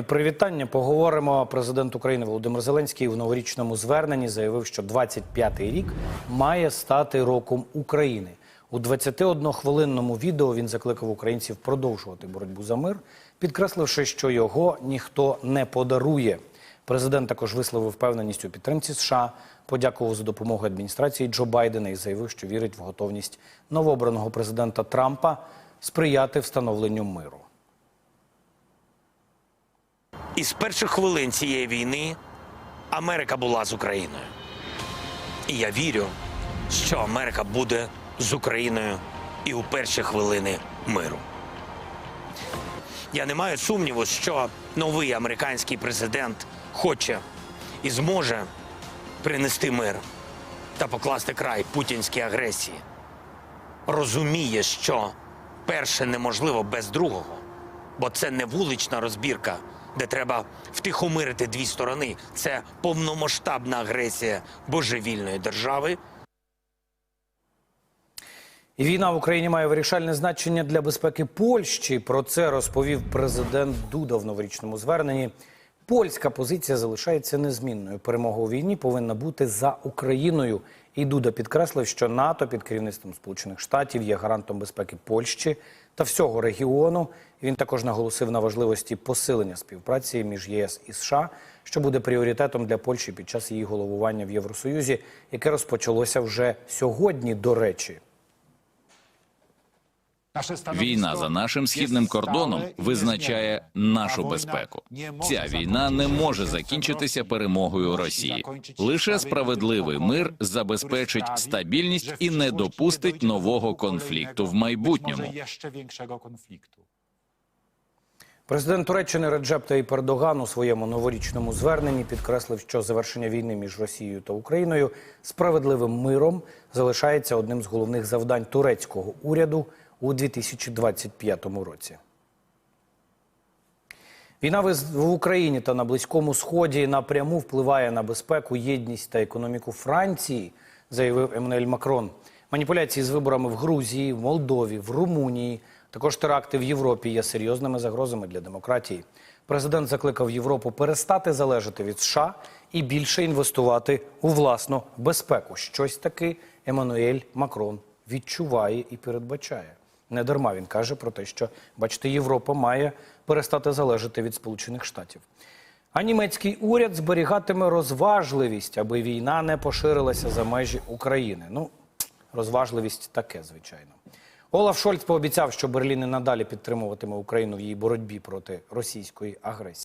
Привітання. Поговоримо. Президент України Володимир Зеленський в новорічному зверненні заявив, що 25-й рік має стати роком України. У 21-хвилинному відео він закликав українців продовжувати боротьбу за мир, підкресливши, що його ніхто не подарує. Президент також висловив впевненість у підтримці США, подякував за допомогу адміністрації Джо Байдена і заявив, що вірить в готовність новообраного президента Трампа сприяти встановленню миру. Із перших хвилин цієї війни Америка була з Україною. І я вірю, що Америка буде з Україною і у перші хвилини миру. Я не маю сумніву, що новий американський президент хоче і зможе принести мир та покласти край путінській агресії. Розуміє, що перше неможливо без другого, бо це не вулична розбірка, де треба втихомирити дві сторони. Це повномасштабна агресія божевільної держави, війна в Україні має вирішальне значення для безпеки Польщі. Про це розповів президент Дуда в новорічному зверненні. Польська позиція залишається незмінною. Перемога у війні повинна бути за Україною. І Дуда підкреслив, що НАТО під керівництвом Сполучених Штатів є гарантом безпеки Польщі та всього регіону. Він також наголосив на важливості посилення співпраці між ЄС і США, що буде пріоритетом для Польщі під час її головування в Євросоюзі, яке розпочалося вже сьогодні. До речі. Війна за нашим східним кордоном визначає нашу безпеку. Ця війна не може закінчитися перемогою Росії. Лише справедливий мир забезпечить стабільність і не допустить нового конфлікту в майбутньому. Президент Туреччини Реджеп Таїп Ердоган у своєму новорічному зверненні підкреслив, що завершення війни між Росією та Україною справедливим миром залишається одним з головних завдань турецького уряду у 2025 році. Війна в Україні та на Близькому Сході напряму впливає на безпеку, єдність та економіку Франції, заявив Еммануель Макрон. Маніпуляції з виборами в Грузії, в Молдові, в Румунії, також теракти в Європі є серйозними загрозами для демократії. Президент закликав Європу перестати залежати від США і більше інвестувати у власну безпеку. Щось таки Еммануель Макрон відчуває і передбачає. Не дарма він каже про те, що бачите, Європа має перестати залежати від Сполучених Штатів. А німецький уряд зберігатиме розважливість, аби війна не поширилася за межі України. Ну, розважливість таке, звичайно. Олаф Шольц пообіцяв, що Берлін і надалі підтримуватиме Україну в її боротьбі проти російської агресії.